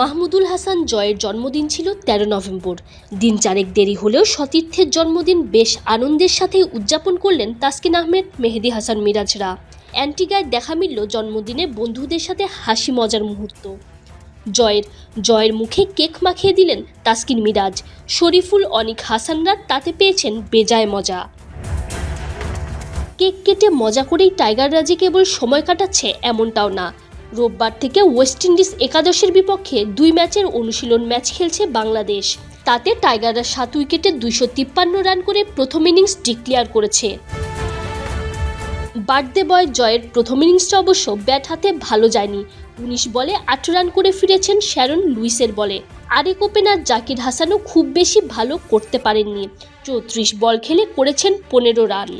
মাহমুদুল হাসান জয়ের জন্মদিন ছিল তেরো নভেম্বর। দিন চারেক দেরি হলেও সতীর্থের জন্মদিন বেশ আনন্দের সাথে উদযাপন করলেন তাসকিন আহমেদ, মেহেদি হাসান মিরাজরা। অ্যান্টিগায় দেখা মিলল জন্মদিনে বন্ধুদের সাথে হাসি মজার মুহূর্ত। জয়ের জয়ের মুখে কেক মাখিয়ে দিলেন তাসকিন মিরাজ। শরীফুল অনিক হাসানরা তাতে পেয়েছেন বেজায় মজা। কেক কেটে মজা করেই টাইগাররা যে কেবল সময় কাটাচ্ছে এমনটাও না। রোববার থেকে ওয়েস্ট ইন্ডিজ একাদশের বিপক্ষে দুই ম্যাচের অনুশীলন ম্যাচ খেলছে বাংলাদেশ। তাতে টাইগাররা সাত উইকেটে দুইশো তিপ্পান্ন রান করে প্রথম ইনিংস ডিক্লেয়ার করেছে। বার্থডে বয় জয়ের প্রথম ইনিংসটা অবশ্য ব্যাট হাতে ভালো যায়নি। উনিশ বলে আট রান করে ফিরেছেন শ্যারন লুইসের বলে। আরেক ওপেনার জাকির হাসানও খুব বেশি ভালো করতে পারেননি। চৌত্রিশ বল খেলে করেছেন পনেরো রান।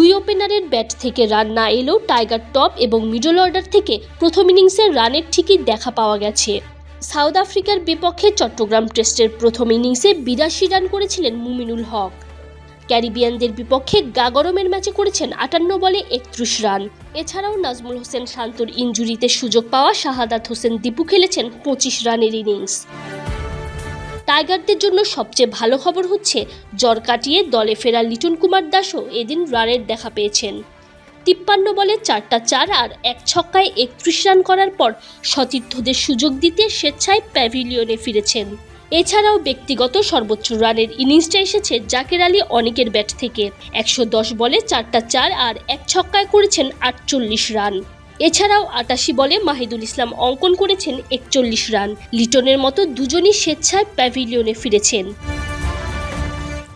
দুই ওপেনারের ব্যাট থেকে রান না এলেও টাইগার টপ এবং মিডল অর্ডার থেকে প্রথম ইনিংসের রানের ঠিকই দেখা পাওয়া গেছে। সাউথ আফ্রিকার বিপক্ষে চট্টগ্রাম টেস্টের প্রথম ইনিংসে বিরাশি রান করেছিলেন মুমিনুল হক। ক্যারিবিয়ানদের বিপক্ষে গাগরমের ম্যাচে করেছেন আটান্ন বলে একত্রিশ রান। এছাড়াও নাজমুল হোসেন শান্তর ইঞ্জুরিতে সুযোগ পাওয়া শাহাদাত হোসেন দীপু খেলেছেন পঁচিশ রানের ইনিংস। টাইগারদের জন্য সবচেয়ে ভালো খবর হচ্ছে, জ্বর কাটিয়ে দলে ফেরা লিটন কুমার দাসও এদিন রানের দেখা পেয়েছেন। তিপ্পান্ন বলে চারটা চার আর এক ছক্কায় একত্রিশ রান করার পর সতীর্থদের সুযোগ দিতে স্বেচ্ছায় প্যাভিলিয়নে ফিরেছেন। এছাড়াও ব্যক্তিগত সর্বোচ্চ রানের ইনিংসটা এসেছে জাকের আলী অনেকের ব্যাট থেকে। একশো দশ বলে চারটা চার আর এক ছক্কায় করেছেন আটচল্লিশ রান। এছাড়াও আটাশি বলে মাহিদুল ইসলাম অঙ্কন করেছেন একচল্লিশ রান। লিটনের মতো দুজনই স্বেচ্ছায় প্যাভিলিয়নে ফিরেছেন।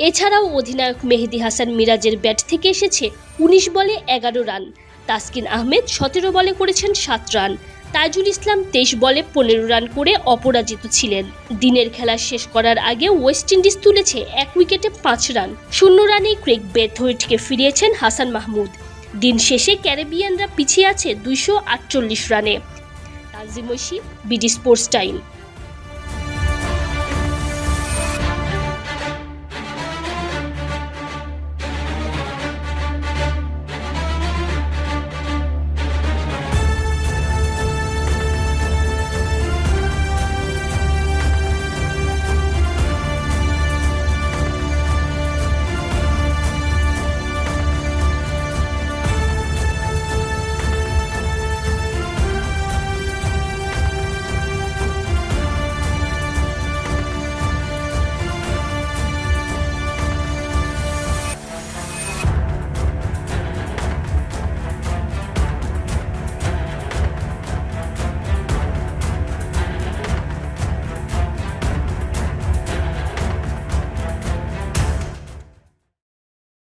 এছাড়াও অধিনায়ক মেহেদি হাসান মিরাজের ব্যাট থেকে এসেছে উনিশ বলে এগারো রান। তাসকিন আহমেদ সতেরো বলে করেছেন সাত রান। তাজুল ইসলাম তেইশ বলে পনেরো রান করে অপরাজিত ছিলেন। দিনের খেলা শেষ করার আগে ওয়েস্ট ইন্ডিজ তুলেছে এক উইকেটে পাঁচ রান। শূন্য রানে ক্রেক বেথওয়েটকে ফিরিয়েছেন হাসান মাহমুদ। দিন শেষে ক্যারেবিয়ানরা পিছিয়ে আছে দুইশো আটচল্লিশ রানে। Tajim BD sports time.